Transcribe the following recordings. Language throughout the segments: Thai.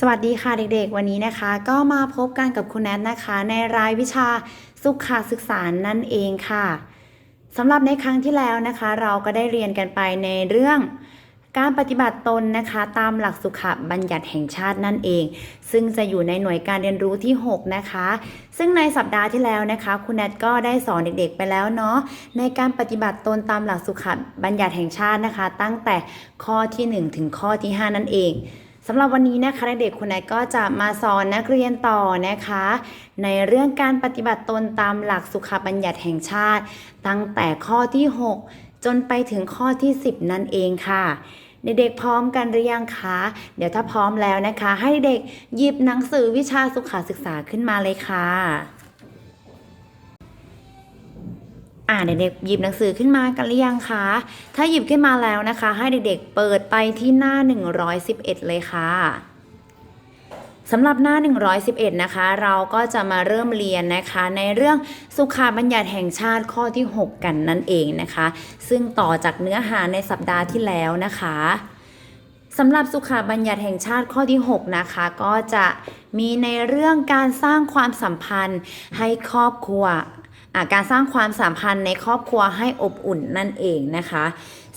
สวัสดีค่ะเด็กๆ วันนี้นะคะ ก็มาพบกันกับคุณแนนะคะ ในรายวิชาสุขศึกษานั่นเองค่ะสำหรับในครั้งที่แล้วนะคะ เราก็ได้เรียนกันไปในเรื่องการปฏิบัติตนนะคะ ตามหลักสุขบัญญัติแห่งชาตินั่นเอง ซึ่งจะอยู่ในหน่วยการเรียนรู้ที่ 6 นะคะ ซึ่งในสัปดาห์ที่แล้วนะคะ คุณแนทก็ได้สอนเด็กๆไปแล้วเนาะในการปฏิบัติตนตามหลักสุขบัญญัติแห่งชาตินะคะ ตั้งแต่ข้อทีหนึ่1 ถึงข้อที่ 5 นั่นเอง สำหรับวันนี้นะคะเด็กๆคุณนก็จะมาสอนนักเรียนต่อนะคะ ในเรื่องการปฏิบัติตนตามหลักสุขบัญญัติแห่งชาติ ตั้งแต่ข้อที่ 6 จนไปถึงข้อที่ 10 นั่นเองค่ะเด็กๆพร้อมกันหรือยังคะ เดี๋ยวถ้าพร้อมแล้วนะคะ ให้เด็กหยิบหนังสือวิชาสุขศึกษาขึ้นมาเลยค่ะ อ่าเด็กๆหยิบหนังสือขึ้นมากันหรือยังคะ ถ้าหยิบขึ้นมาแล้วนะคะ ให้เด็กๆเปิดไปที่หน้า 111 เลยค่ะสำหรับหน้า 111 นะคะ เราก็จะมาเริ่มเรียนนะคะ ในเรื่องสุขาบัญญัติแห่งชาติข้อที่ 6 กันนั่นเองนะคะ ซึ่งต่อจากเนื้อหาในสัปดาห์ที่แล้วนะคะสำหรับสุขาบัญญัติแห่งชาติข้อที่ 6 นะคะ ก็จะมีในเรื่องการสร้างความสัมพันธ์ให้ครอบครัว การสร้างความสัมพันธ์ในครอบครัวให้อบอุ่นนั่นเองนะคะ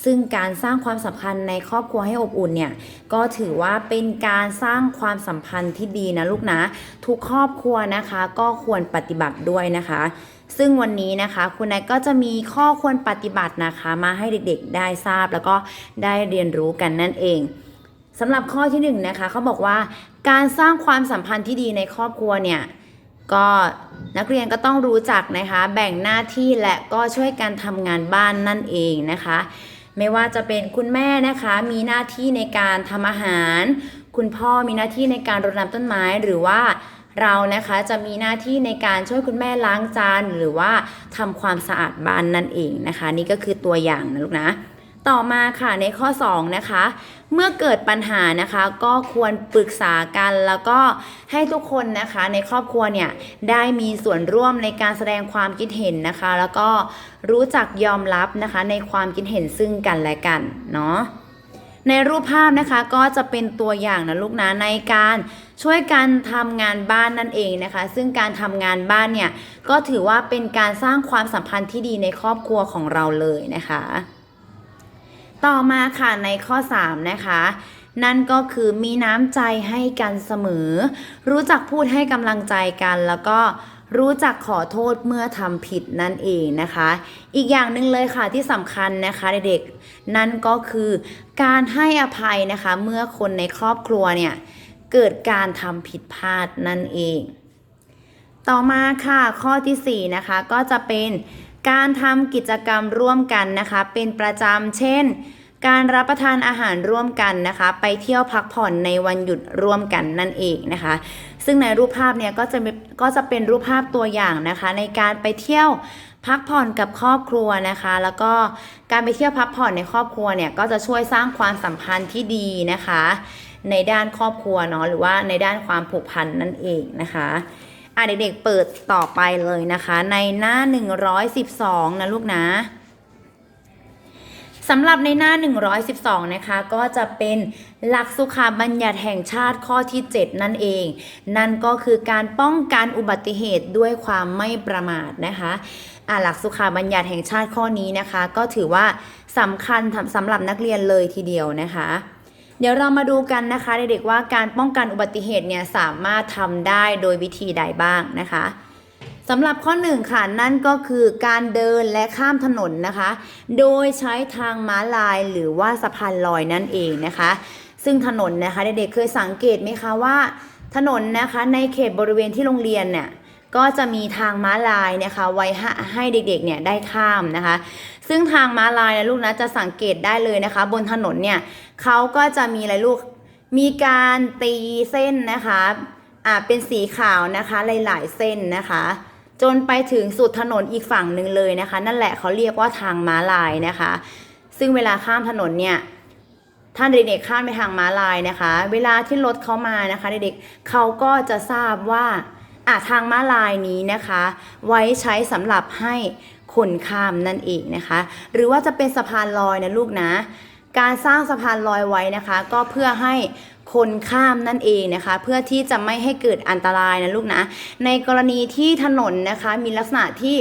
ซึ่งการสร้างความสัมพันธ์ในครอบครัวให้อบอุ่นเนี่ยก็ถือว่าเป็นการสร้างความสัมพันธ์ที่ดีนะลูกนะทุกครอบครัวนะคะก็ควรปฏิบัติด้วยนะคะ ซึ่งวันนี้นะคะคุณนายก็จะมีข้อควรปฏิบัตินะคะ มาให้เด็กๆได้ทราบแล้วก็ได้เรียนรู้กันนั่นเองสำหรับข้อที่หนึ่งนะคะเขาบอกว่าการสร้างความสัมพันธ์ที่ดีในครอบครัวเนี่ย ก็นักเรียนก็ต้องรู้จักนะคะ แบ่งหน้าที่และก็ช่วยกันทำงานบ้านนั่นเองนะคะ ไม่ว่าจะเป็นคุณแม่นะคะมีหน้าที่ในการทำอาหาร คุณพ่อมีหน้าที่ในการรดน้ำต้นไม้หรือว่าเรานะคะจะมีหน้าที่ในการช่วยคุณแม่ล้างจานหรือว่าทำความสะอาดบ้านนั่นเองนะคะ นี่ก็คือตัวอย่างนะลูกนะ ต่อมาค่ะในข้อ 2 นะคะ เมื่อเกิดปัญหานะคะก็ควรปรึกษากันแล้วก็ให้ทุกคนนะคะในครอบครัวเนี่ยได้มีส่วนร่วมในการแสดงความคิดเห็นนะคะ แล้วก็รู้จักยอมรับนะคะในความคิดเห็นซึ่งกันและกันเนาะในรูปภาพนะคะก็จะเป็นตัวอย่างนะลูกนะในการช่วยกันทำงานบ้านนั่นเองนะคะ ซึ่งการทำงานบ้านเนี่ยก็ถือว่าเป็นการสร้างความสัมพันธ์ที่ดีในครอบครัวของเราเลยนะคะ ต่อมาค่ะในข้อ 3 นะคะ นั่นก็คือมีน้ำใจให้กันเสมอ รู้จักพูดให้กำลังใจกันแล้วก็รู้จักขอโทษเมื่อทำผิดนั่นเองนะคะ อีกอย่างหนึ่งเลยค่ะที่สำคัญนะคะเด็กๆนั่นก็คือการให้อภัยนะคะเมื่อคนในครอบครัวเนี่ยเกิดการทำผิดพลาดนั่นเอง ต่อมาค่ะข้อที่ 4 นะคะก็จะเป็น การทำกิจกรรมร่วมกันนะคะ เป็นประจำเช่น การรับประทานอาหารร่วมกันนะคะ ไปเที่ยวพักผ่อนในวันหยุดร่วมกันนั่นเองนะคะ ซึ่งในรูปภาพเนี่ยก็จะก็จะเป็นรูปภาพตัวอย่างนะคะ ในการไปเที่ยวพักผ่อนกับครอบครัวนะคะ แล้วก็การไปเที่ยวพักผ่อนในครอบครัวเนี่ยก็จะช่วยสร้างความสัมพันธ์ที่ดีนะคะ ในด้านครอบครัวเนาะหรือว่าในด้านความผูกพันนั่นเองนะคะ อะเด็กๆเปิดต่อไปเลยนะคะ ในหน้า 112 นะลูกนะสำหรับในหน้า 112 นะคะ ก็จะเป็นหลักสุขาบัญญัติแห่งชาติข้อที่ 7 นั่นเอง นั่นก็คือการป้องกันอุบัติเหตุด้วยความไม่ประมาทนะคะอะหลักสุขาบัญญัติแห่งชาติข้อนี้นะคะ ก็ถือว่าสำคัญสำหรับนักเรียนเลยทีเดียวนะคะ เดี๋ยวเรามาดูกันนะคะเด็กๆว่าการป้องกันอุบัติเหตุเนี่ยสามารถทำได้โดยวิธีใดบ้างนะคะสำหรับข้อหนึ่งค่ะนั่นก็คือการเดินและข้ามถนนนะคะ โดยใช้ทางม้าลายหรือว่าสะพานลอยนั่นเองนะคะ ซึ่งถนนนะคะเด็กๆเคยสังเกตไหมคะว่า ถนนนะคะในเขตบริเวณที่โรงเรียนเนี่ยก็จะมีทางม้าลายนะคะไว้ให้เด็กๆเนี่ยได้ข้ามนะคะ ซึ่งทางม้าลายนะลูกนะจะสังเกตได้เลยนะคะ บนถนนเนี่ยเขาก็จะมีอะไรลูกมีการตีเส้นนะคะอ่าเป็นสีขาวนะคะหลายๆเส้นนะคะ จนไปถึงสุดถนนอีกฝั่งหนึ่งเลยนะคะ นั่นแหละเขาเรียกว่าทางม้าลายนะคะ ซึ่งเวลาข้ามถนนเนี่ยท่านเด็กๆข้ามไปทางม้าลายนะคะ เวลาที่รถเขามานะคะเด็กๆเขาก็จะทราบว่าอะทางม้าลายนี้นะคะ ไว้ใช้สำหรับให้ คนข้ามนั่นเองนะคะ หรือว่าจะเป็นสะพานลอยนะลูกนะ การสร้างสะพานลอยไว้นะคะ ก็เพื่อให้คนข้ามนั่นเองนะคะ เพื่อที่จะไม่ให้เกิดอันตรายนะลูกนะ ในกรณีที่ถนนนะคะมีลักษณะที่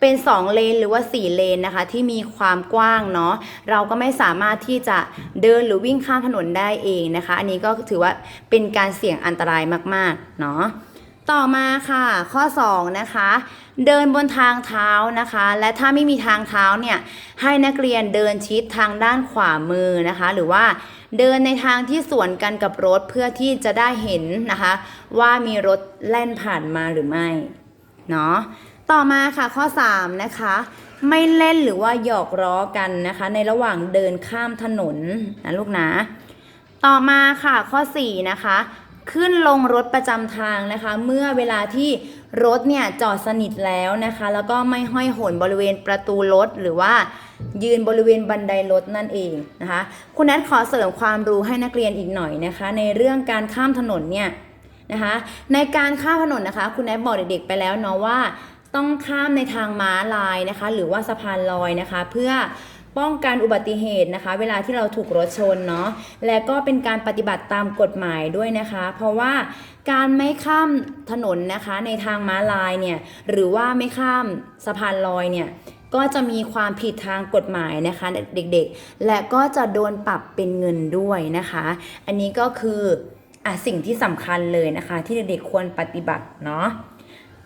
เป็น 2 เลนหรือว่า 4 เลนนะคะ ที่มีความกว้างเนาะเราก็ไม่สามารถที่จะเดินหรือวิ่งข้ามถนนได้เองนะคะ อันนี้ก็ถือว่าเป็นการเสี่ยงอันตรายมาก ๆ เนาะ ต่อมาค่ะ ข้อ 2 นะคะ เดินบนทางเท้านะคะ และถ้าไม่มีทางเท้าเนี่ยให้นักเรียนเดินชิดทางด้านขวามือนะคะ หรือว่าเดินในทางที่สวนกันกับรถเพื่อที่จะได้เห็นนะคะ ว่ามีรถแล่นผ่านมาหรือไม่เนาะต่อมาค่ะข้อ 3 นะคะ ไม่เล่นหรือว่าหยอกล้อกันนะคะ ในระหว่างเดินข้ามถนนนะลูกนะ ต่อมาค่ะข้อ 4 นะคะ ขึ้นลงรถประจำทางนะคะ เมื่อเวลาที่รถเนี่ยจอดสนิทแล้วนะคะ แล้วก็ไม่ห้อยโหนบริเวณประตูรถหรือว่า ยืนบริเวณบันไดรถนั่นเองนะคะคุณนัทขอเสริมความรู้ให้นักเรียนอีกหน่อยนะคะ ในเรื่องการข้ามถนนเนี่ยนะคะในการข้ามถนนนะคะ คุณแนทบอกเด็กๆไปแล้วเนาะว่า ต้องข้ามในทางม้าลายนะคะ หรือว่าสะพานลอยนะคะ เพื่อ ป้องกันอุบัติเหตุนะคะ เวลาที่เราถูกรถชนเนาะและก็เป็นการปฏิบัติตามกฎหมายด้วยนะคะ เพราะว่าการไม่ข้ามถนนนะคะในทางม้าลายเนี่ยหรือว่าไม่ข้ามสะพานลอยเนี่ยก็จะมีความผิดทางกฎหมายนะคะเด็กๆ และก็จะโดนปรับเป็นเงินด้วยนะคะ อันนี้ก็คืออะสิ่งที่สำคัญเลยนะคะ ที่เด็กๆควรปฏิบัติเนาะ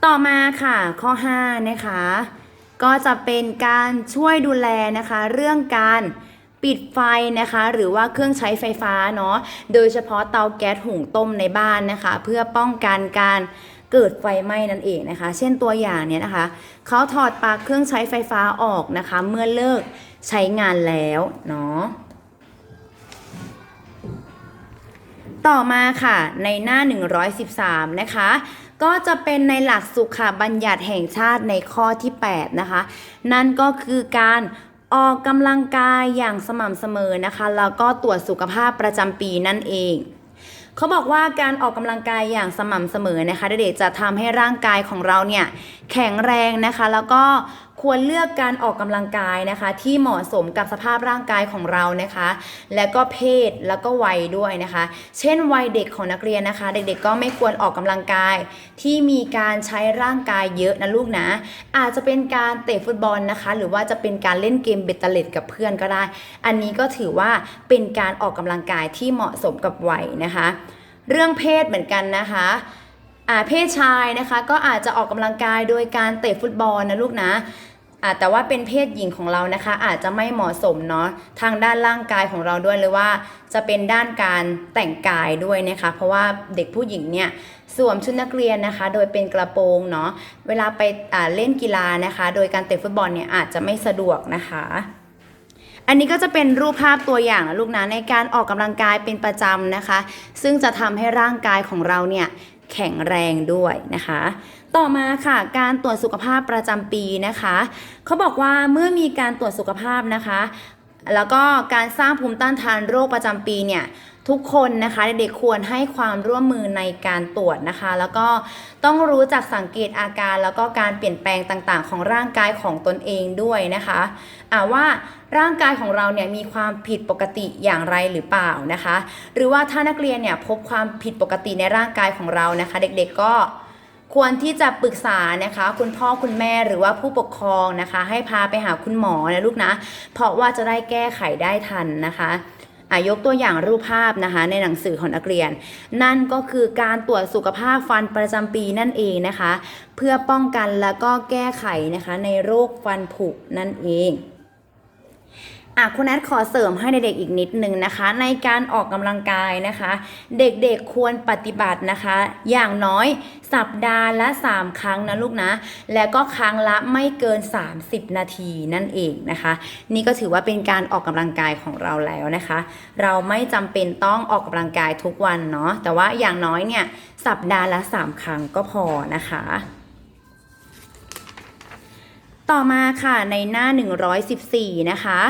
ต่อมาค่ะข้อ 5 นะคะ ก็จะเป็นการช่วยดูแลนะคะ เรื่องการปิดไฟนะคะ หรือว่าเครื่องใช้ไฟฟ้าเนาะโดยเฉพาะเตาแก๊สหุงต้มในบ้านนะคะ เพื่อป้องกันการเกิดไฟไหม้นั่นเองนะคะ เช่นตัวอย่างเนี่ยนะคะเขาถอดปลั๊กเครื่องใช้ไฟฟ้าออกนะคะ เมื่อเลิกใช้งานแล้วเนาะต่อมาค่ะในหน้า 113 นะคะ ก็จะเป็นในหลักสุขบัญญัติแห่งชาติในข้อที่ 8 นะคะ นั่นก็คือการออกกำลังกายอย่างสม่ำเสมอนะคะ แล้วก็ตรวจสุขภาพประจำปีนั่นเองเขาบอกว่าการออกกำลังกายอย่างสม่ำเสมอนะคะเด็กๆจะทำให้ร่างกายของเราเนี่ยแข็งแรงนะคะ แล้วก็ ควรเลือกการออกกำลังกายนะคะ ที่เหมาะสมกับสภาพร่างกายของเรานะคะ และก็เพศแล้วก็วัยด้วยนะคะ เช่นวัยเด็กของนักเรียนนะคะ เด็กๆก็ไม่ควรออกกำลังกาย ที่มีการใช้ร่างกายเยอะนะลูกนะ อาจจะเป็นการเตะฟุตบอลนะคะ หรือว่าจะเป็นการเล่นเกมเบตเตอร์เลดกับเพื่อนก็ได้ อันนี้ก็ถือว่าเป็นการออกกำลังกายที่เหมาะสมกับวัยนะคะ เรื่องเพศเหมือนกันนะคะเพศชายนะคะก็อาจจะออกกำลังกายโดยการเตะฟุตบอลนะลูกนะ แต่ว่าเป็นเพศหญิงของเรานะคะ อาจจะไม่เหมาะสมเนาะทางด้านร่างกายของเราด้วยหรือว่า จะเป็นด้านการแต่งกายด้วยนะคะ เพราะว่าเด็กผู้หญิงเนี่ยสวมชุดนักเรียนนะคะ โดยเป็นกระโปรงเนาะเวลาไปเล่นกีฬานะคะ โดยการเตะฟุตบอลเนี่ยอาจจะไม่สะดวกนะคะอันนี้ก็จะเป็นรูปภาพตัวอย่างนะลูกนะในการออกกำลังกายเป็นประจำนะคะ ซึ่งจะทำให้ร่างกายของเราเนี่ย แข็งแรงด้วยนะคะ ต่อมาค่ะ การตรวจสุขภาพประจำปีนะคะ เขาบอกว่าเมื่อมีการตรวจสุขภาพนะคะ แล้วก็การสร้างภูมิต้านทานโรคประจำปีเนี่ยทุกคนนะคะเด็กๆควรให้ความร่วมมือในการตรวจนะคะ แล้วก็ต้องรู้จักสังเกตอาการ แล้วก็การเปลี่ยนแปลงต่างๆ ของร่างกายของตนเองด้วยนะคะอ่าว่า ร่างกายของเราเนี่ยมีความผิดปกติอย่างไรหรือเปล่านะคะ หรือว่าถ้านักเรียนเนี่ยพบความผิดปกติในร่างกายของเรานะคะ เด็กๆก็ควรที่จะปรึกษานะคะ คุณพ่อคุณแม่หรือว่าผู้ปกครองนะคะ ให้พาไปหาคุณหมอนะลูกนะ เพราะว่าจะได้แก้ไขได้ทันนะคะอะยกตัวอย่างรูปภาพนะคะในหนังสือของนักเรียน นั่นก็คือการตรวจสุขภาพฟันประจำปีนั่นเองนะคะ เพื่อป้องกันแล้วก็แก้ไขนะคะในโรคฟันผุนั่นเอง อะคุณแอดขอเสริมให้เด็กๆอีกนิดนึงนะคะ ในการออกกำลังกายนะคะ เด็กๆควรปฏิบัตินะคะ อย่างน้อยสัปดาห์ละ 3 ครั้งนะลูกนะ แล้วก็ครั้งละไม่เกิน 30 นาทีนั่นเองนะคะ นี่ก็ถือว่าเป็นการออกกำลังกายของเราแล้วนะคะ เราไม่จำเป็นต้องออกกำลังกายทุกวันเนาะแต่ว่าอย่างน้อยเนี่ยสัปดาห์ละ 3 ครั้งก็พอนะคะต่อมาค่ะในหน้า 114 นะคะ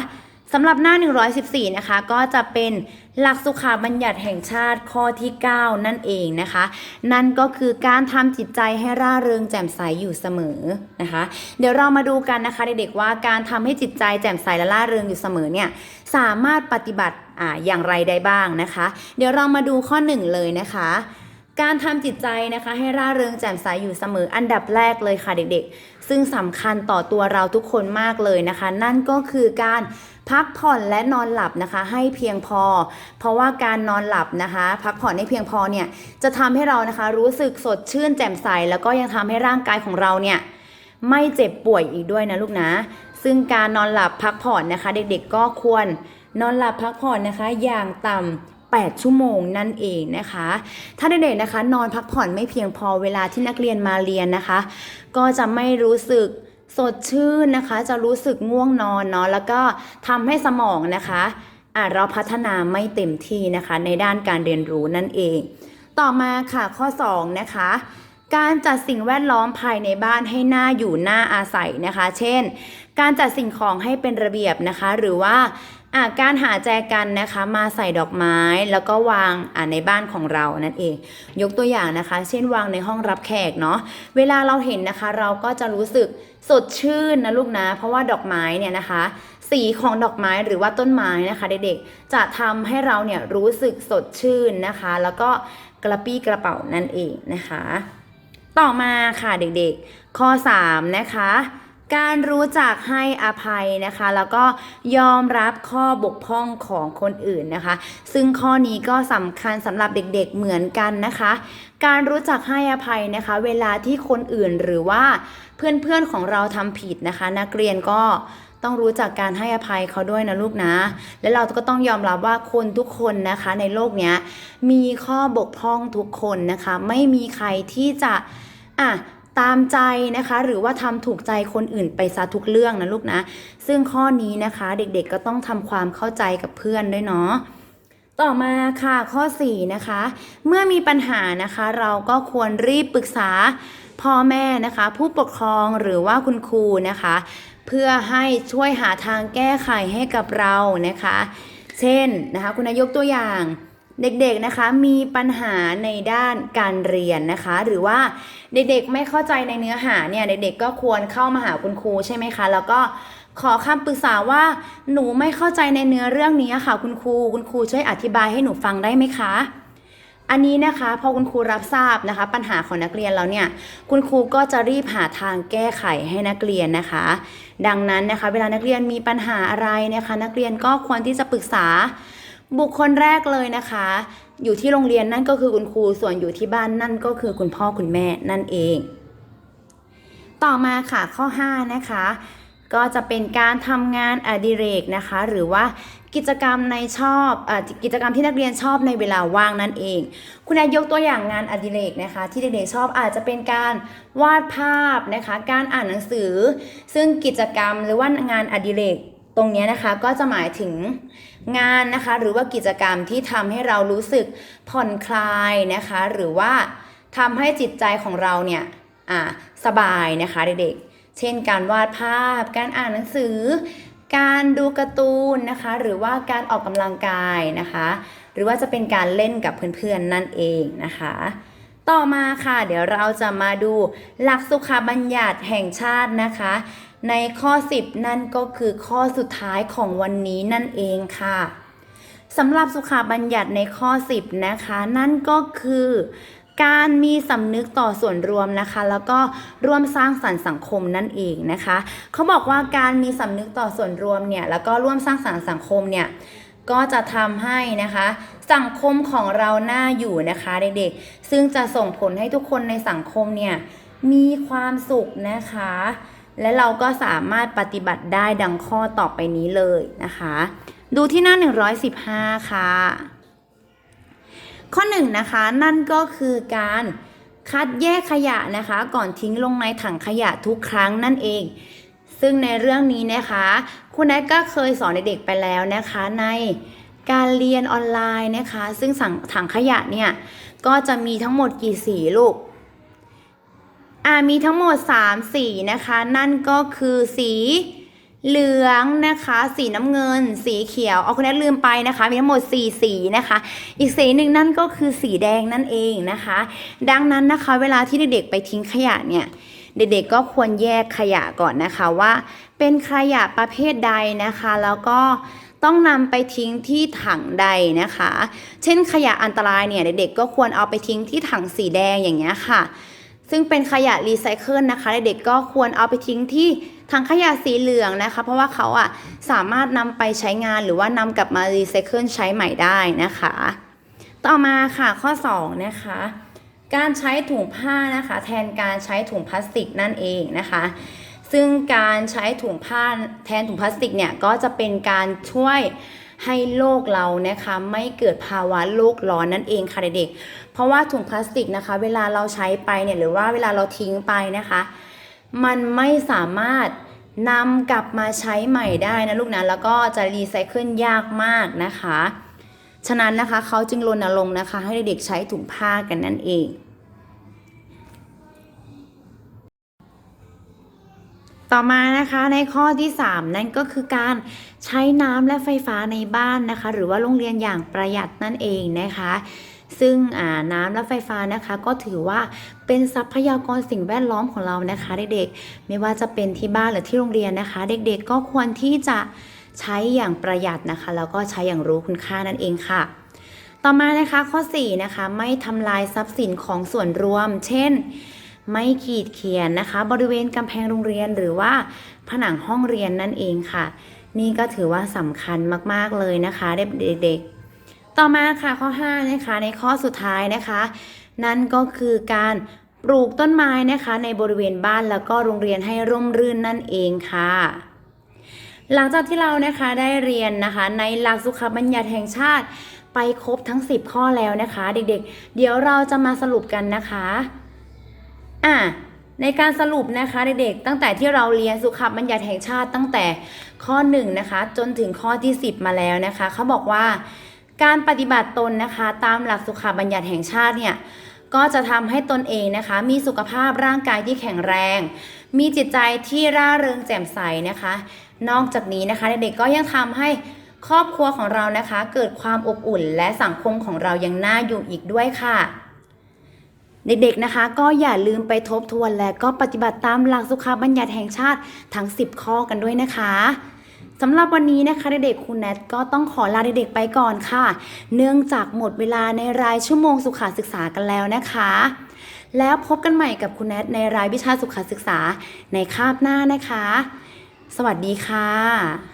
สำหรับหน้า 114 นะคะ ก็จะเป็นหลักสุขาบัญญัติแห่งชาติข้อที่ 9 นั่นเองนะคะ นั่นก็คือการทำจิตใจให้ร่าเริงแจ่มใสอยู่เสมอนะคะ เดี๋ยวเรามาดูกันนะคะเด็กๆว่าการทำให้จิตใจแจ่มใสและร่าเริงอยู่เสมอเนี่ยสามารถปฏิบัติอ่าอย่างไรได้บ้างนะคะ เดี๋ยวเรามาดูข้อ 1 เลยนะคะการทำจิตใจนะคะให้ร่าเริงแจ่มใสอยู่เสมออันดับแรกเลยค่ะเด็กๆ ซึ่งสำคัญต่อตัวเราทุกคนมากเลยนะคะ นั่นก็คือการ พักผ่อนและนอนหลับนะคะให้เพียงพอ เพราะว่าการนอนหลับนะคะ พักผ่อนให้เพียงพอเนี่ยจะทำให้เรานะคะรู้สึกสดชื่นแจ่มใส แล้วก็ยังทำให้ร่างกายของเราเนี่ยไม่เจ็บป่วยอีกด้วยนะลูกนะ ซึ่งการนอนหลับพักผ่อนนะคะ เด็กๆก็ควรนอนหลับพักผ่อนนะคะ อย่างต่ำ8ชั่วโมงนั่นเองนะคะ ถ้าเด็กๆนะคะ นอนพักผ่อนไม่เพียงพอเวลาที่นักเรียนมาเรียนนะคะ ก็จะไม่รู้สึก สดชื่นนะคะ จะรู้สึกง่วงนอนเนาะแล้วก็ทำให้สมองนะคะอะเราพัฒนาไม่เต็มที่นะคะ ในด้านการเรียนรู้นั่นเอง ต่อมาค่ะข้อ 2 นะคะการจัดสิ่งแวดล้อมภายในบ้านให้หน่าอยู่หน้าอาศัยนะคะ เช่น การจัดสิ่งของให้เป็นระเบียบนะคะ หรือว่า อะการหาแจกันนะคะมาใส่ดอกไม้แล้วก็วางอะในบ้านของเรานั่นเอง ยกตัวอย่างนะคะ เช่นวางในห้องรับแขกเนาะเวลาเราเห็นนะคะ เราก็จะรู้สึกสดชื่นนะลูกนะ เพราะว่าดอกไม้เนี่ยนะคะ สีของดอกไม้หรือว่าต้นไม้นะคะเด็กๆจะทำให้เราเนี่ยรู้สึกสดชื่นนะคะ แล้วก็กระปี้กระเป๋านั่นเองนะคะ ต่อมาค่ะเด็กๆ ข้อ 3 นะคะ การรู้จักให้อภัยนะคะ แล้วก็ยอมรับข้อบกพร่องของคนอื่นนะคะ ซึ่งข้อนี้ก็สำคัญสำหรับเด็กๆเหมือนกันนะคะ การรู้จักให้อภัยนะคะ เวลาที่คนอื่นหรือว่าเพื่อนๆของเราทำผิดนะคะ นักเรียนก็ต้องรู้จักการให้อภัยเขาด้วยนะลูกนะ และเราก็ต้องยอมรับว่าคนทุกคนนะคะ ในโลกเนี้ยมีข้อบกพร่องทุกคนนะคะ ไม่มีใครที่จะอะ ตามใจนะคะ หรือว่าทำถูกใจคนอื่นไปซะทุกเรื่องนะลูกนะ ซึ่งข้อนี้นะคะเด็กๆก็ต้องทำความเข้าใจกับเพื่อนด้วยเนาะต่อมาค่ะข้อ 4 นะคะ เมื่อมีปัญหานะคะ เราก็ควรรีบปรึกษาพ่อแม่นะคะ ผู้ปกครองหรือว่าคุณครูนะคะ เพื่อให้ช่วยหาทางแก้ไขให้กับเรานะคะ เช่นนะคะ คุณนายกตัวอย่าง เด็กๆนะคะมีปัญหาในด้านการเรียนนะคะ หรือว่าเด็กๆไม่เข้าใจในเนื้อหาเนี่ยเด็กๆก็ควรเข้ามาหาคุณครูใช่ไหมคะ แล้วก็ขอคำปรึกษาว่าหนูไม่เข้าใจในเนื้อเรื่องนี้ค่ะ คุณครูคุณครูช่วยอธิบายให้หนูฟังได้ไหมคะ อันนี้นะคะพอคุณครูรับทราบนะคะ ปัญหาของนักเรียนแล้วเนี่ยคุณครูก็จะรีบหาทางแก้ไขให้นักเรียนนะคะ ดังนั้นนะคะ เวลานักเรียนมีปัญหาอะไรนะคะ นักเรียนก็ควรที่จะปรึกษา บุคคลแรกเลยนะคะ อยู่ที่โรงเรียนนั่นก็คือคุณครูส่วนอยู่ที่บ้านนั่นก็คือคุณพ่อคุณแม่นั่นเอง ต่อมาค่ะข้อ 5 นะคะ ก็จะเป็นการทำงานอดิเรกนะคะ หรือว่ากิจกรรมในชอบอกิจกรรมที่นักเรียนชอบในเวลาว่างนั่นเอง คุณนายยกตัวอย่างงานอดิเรกนะคะ ที่เด็กๆชอบอาจจะเป็นการวาดภาพนะคะ การอ่านหนังสือ ซึ่งกิจกรรมหรือว่างานอดิเรกตรงนี้นะคะก็จะหมายถึง งานนะคะ หรือว่ากิจกรรมที่ทำให้เรารู้สึกผ่อนคลายนะคะ หรือว่าทำให้จิตใจของเราเนี่ยสบายนะคะเด็กๆ เช่นการวาดภาพ การอ่านหนังสือ การดูการ์ตูนนะคะ หรือว่าการออกกำลังกายนะคะ หรือว่าจะเป็นการเล่นกับเพื่อนๆนั่นเองนะคะต่อมาค่ะ เดี๋ยวเราจะมาดูหลักสุขบัญญัติแห่งชาตินะคะ ในข้อ 10 นั่นก็คือข้อสุดท้ายของวันนี้นั่นเองค่ะสำหรับสุขาบัญญัติในข้อ 10 นะคะ นั่นก็คือการมีสำนึกต่อส่วนรวมนะคะ แล้วก็ร่วมสร้างสรรค์สังคมนั่นเองนะคะเขาบอกว่าการมีสำนึกต่อส่วนรวมเนี่ยแล้วก็ร่วมสร้างสรรค์สังคมเนี่ยก็จะทำให้นะคะ สังคมของเราหน่าอยู่นะคะเด็กๆซึ่งจะส่งผลให้ทุกคนในสังคมเนี่ยมีความสุขนะคะ และเราก็สามารถปฏิบัติได้ดังข้อต่อไปนี้เลยนะคะ ดูที่หน้า 115 ค่ะ ข้อหนึ่งนะคะนั่นก็คือการคัดแยกขยะนะคะ ก่อนทิ้งลงในถังขยะทุกครั้งนั่นเอง ซึ่งในเรื่องนี้นะคะ คุณแอดก็เคยสอนเด็กๆไปแล้วนะคะในการเรียนออนไลน์นะคะ ซึ่งสั่งถังขยะเนี่ย ก็จะมีทั้งหมดกี่สีลูก อ่ามีทั้งหมด 3 สีนะคะ นั่นก็คือสีเหลืองนะคะ สีน้ำเงิน สีเขียวเอาคุณแนทลืมไปนะคะ มีทั้งหมด 4 สีนะคะ อีกสีหนึ่งนั่นก็คือสีแดงนั่นเองนะคะ ดังนั้นนะคะ เวลาที่เด็กๆไปทิ้งขยะเนี่ยเด็กๆก็ควรแยกขยะก่อนนะคะว่าเป็นขยะประเภทใดนะคะ แล้วก็ต้องนำไปทิ้งที่ถังใดนะคะ เช่นขยะอันตรายเนี่ยเด็กๆก็ควรเอาไปทิ้งที่ถังสีแดงอย่างเงี้ยค่ะ ซึ่งเป็นขยะรีไซเคิลนะคะ เด็กๆก็ควรเอาไปทิ้งที่ถังขยะสีเหลืองนะคะ เพราะว่าเขาอะสามารถนำไปใช้งานหรือว่านำกลับมารีไซเคิลใช้ใหม่ได้นะคะ ต่อมาค่ะข้อ2นะคะการใช้ถุงผ้านะคะ แทนการใช้ถุงพลาสติกนั่นเองนะคะ ซึ่งการใช้ถุงผ้าแทนถุงพลาสติกเนี่ยก็จะเป็นการช่วย ให้โลกเรานะคะไม่เกิดภาวะโลกร้อนนั่นเองค่ะเด็กๆ เพราะว่าถุงพลาสติกนะคะ เวลาเราใช้ไปเนี่ยหรือว่าเวลาเราทิ้งไปนะคะ มันไม่สามารถนำกลับมาใช้ใหม่ได้นะลูกนะแล้วก็จะรีไซเคิลยากมากนะคะ ฉะนั้นนะคะเขาจึงรณรงค์นะคะ ให้เด็กๆใช้ถุงผ้ากันนั่นเอง ต่อมานะคะในข้อที่ 3 นั่นก็คือการใช้น้ำและไฟฟ้าในบ้านนะคะ หรือว่าโรงเรียนอย่างประหยัดนั่นเองนะคะ ซึ่งน้ำและไฟฟ้านะคะก็ถือว่าเป็นทรัพยากรสิ่งแวดล้อมของเรานะคะเด็กๆไม่ว่าจะเป็นที่บ้านหรือที่โรงเรียนนะคะ เด็กๆก็ควรที่จะใช้อย่างประหยัดนะคะ แล้วก็ใช้อย่างรู้คุณค่านั่นเองค่ะ ต่อมานะคะข้อ4นะคะไม่ทำลายทรัพย์สินของส่วนรวม เช่น ไม่ขีดเขียนนะคะ บริเวณกำแพงโรงเรียนหรือว่าผนังห้องเรียนนั่นเองค่ะ นี่ก็ถือว่าสำคัญมากๆเลยนะคะเด็กๆ ต่อมาค่ะข้อ5นะคะในข้อสุดท้ายนะคะ นั่นก็คือการปลูกต้นไม้นะคะในบริเวณบ้านแล้วก็โรงเรียนให้ร่มรื่นนั่นเองค่ะ หลังจากที่เรานะคะได้เรียนนะคะ ในหลักสุขบัญญัติแห่งชาติไปครบทั้ง 10 ข้อแล้วนะคะ เด็กๆ เดี๋ยวเราจะมาสรุปกันนะคะ อะในการสรุปนะคะเด็กๆตั้งแต่ที่เราเรียนสุขบัญญัติแห่งชาติตั้งแต่ข้อ1นะคะจนถึงข้อที่ 10 มาแล้วนะคะเขาบอกว่า การปฏิบัติตนนะคะตามหลักสุขบัญญัติแห่งชาติเนี่ยก็จะทำให้ตนเองนะคะ มีสุขภาพร่างกายที่แข็งแรง มีจิตใจที่ร่าเริงแจ่มใสนะคะ นอกจากนี้นะคะเด็กๆก็ยังทำให้ครอบครัวของเรานะคะ เกิดความอบอุ่นและสังคมของเรายังน่าอยู่อีกด้วยค่ะ เด็กๆ นะคะ ก็อย่าลืมไปทบทวนและก็ปฏิบัติตามหลักสุขบัญญัติแห่งชาติทั้ง 10 ข้อกันด้วยนะคะสำหรับวันนี้นะคะเด็กๆคุณแนทก็ต้องขอลาเด็กๆไปก่อนค่ะ เนื่องจากหมดเวลาในรายชั่วโมงสุขาศึกษากันแล้วนะคะ แล้วพบกันใหม่กับคุณแนทในรายวิชาสุขาศึกษาในคาบหน้านะคะ สวัสดีค่ะ